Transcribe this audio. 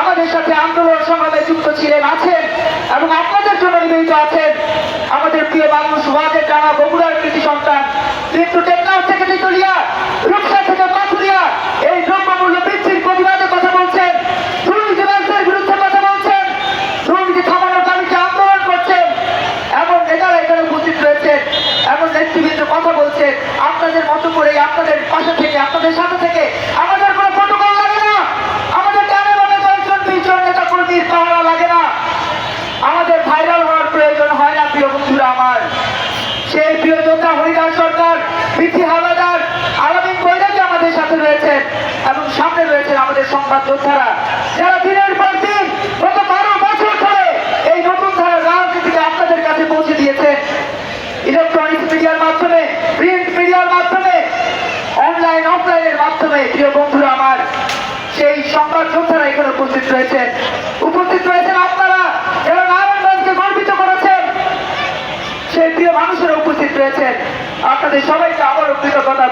আমাদের সাথে আন্দোলন যুক্ত ছিলেন, আছেন এবং আপনাদের আছেন আমাদের প্রিয় মানুষ ওয়াজের টানা বগুড়ার কৃষি সন্তান, কিন্তু টেকনাফ থেকে তিতুলিয়া যোদ্ধা হরিদাস সরকার বিথি হাওলাদার আলামিন বৈরাগী আমাদের সাথে রয়েছেন এবং সামনে রয়েছেন আমাদের সংবাদ যোদ্ধারা, যারা দিনের পর দিন গত বারো বছর ধরে এই নতুন ধারার রাজনীতিকে আপনাদের কাছে পৌঁছে দিয়েছে ইলেকট্রনিক্স মিডিয়ার মাধ্যমে প্রিন্ট মিডিয়ার মাধ্যমে অনলাইন অফলাইনের মাধ্যমে, প্রিয় বন্ধুরা আমার, সেই সংবাদ যোদ্ধারা এখানে উপস্থিত রয়েছেন উপস্থিত রয়েছেন আপনারা যারা নারায়ণগঞ্জকে গর্বিত করেছেন সেই প্রিয় মানুষেরা উপস্থিত রয়েছেন। আপনাদের সবাইকে আবারও কৃতজ্ঞতা।